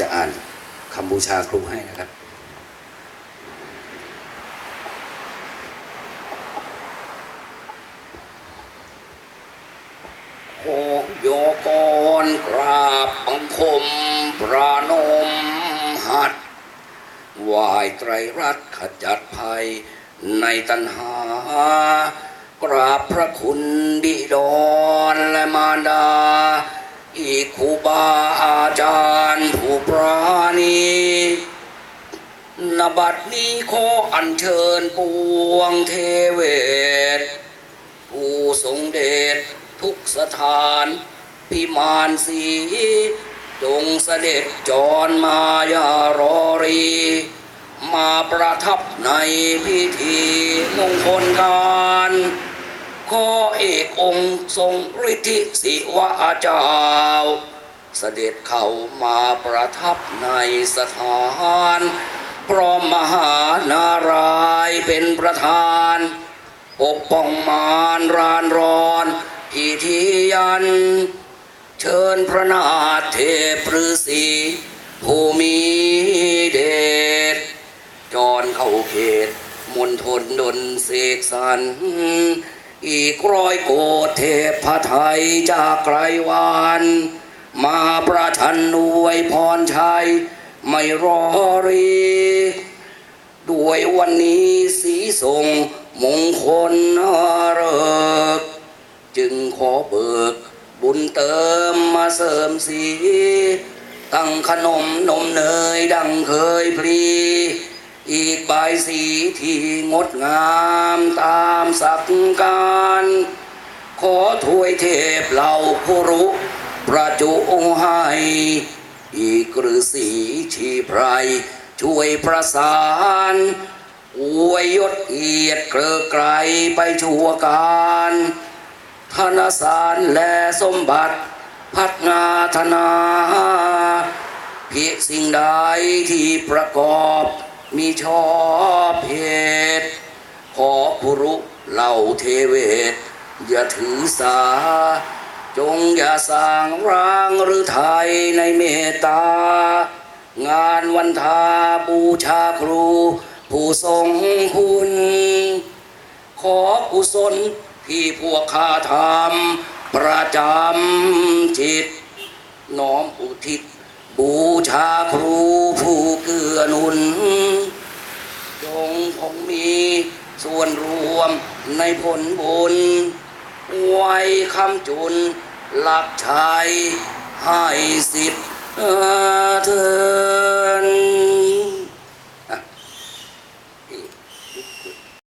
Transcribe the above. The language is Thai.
จะอ่านคำบูชาครูให้นะครับโอโยกรกราบบังคมพระนมหัดวายไตรรัตขจัดภัยในตัณหา กราบพระคุณบิดรและมารดา อีกคูบาอาจาร บัดนี้ขออัญเชิญปวงเทเวศผู้ทรงเดชทุกสถานพิมานสีจงเสด็จจรมายารอรี มาประทับในพิธีมงคลการขอเอกองค์ทรงฤทธิศิวะอาเจ้าเสด็จเข้ามาประทับในสถาน พร้อมมหานารายเป็นประธาน ปกป้องมารรานรอนพิธียัน เชิญพระนาถเทพฤาษีผู้มีเดชจรเข้าเขตมณฑลดนเสกสรรอีกร้อยโกเทพไทยจากไกลวาน มาประชันอวยพรชัย ไม่รอรี ด้วยวันนี้สีส่งมงคลเริก จึงขอเบิกบุญเติมมาเสริมสี ตั้งขนมนมเนยดังเคยพลี อีกใบสีที่งดงามตามสักการ ขอถวยเทพเหล่าผู้รู้ประจุให้ อีกฤษีชีไพรช่วยประสานอวยยศเอียดเกลือไกลไปชั่วการธนสารและสมบัติ พัฒนาธนาเพียสิ่งใดที่ประกอบมีชอบเหตุขอผู้รู้เหล่าเทเวศ อย่าถือสา จงอย่าสร้างร่างหรือไทยในเมตตา งานวันทาบูชาครู ผู้ทรงคุณขอกุศลที่พวกข้าทำประจำจิต น้อมอุทิศ บูชาครูผู้เกื้อหนุน จงคงมีส่วนรวมในผลบุญ ไว้คำจุนหลักชัยให้สิทธิ์เธอ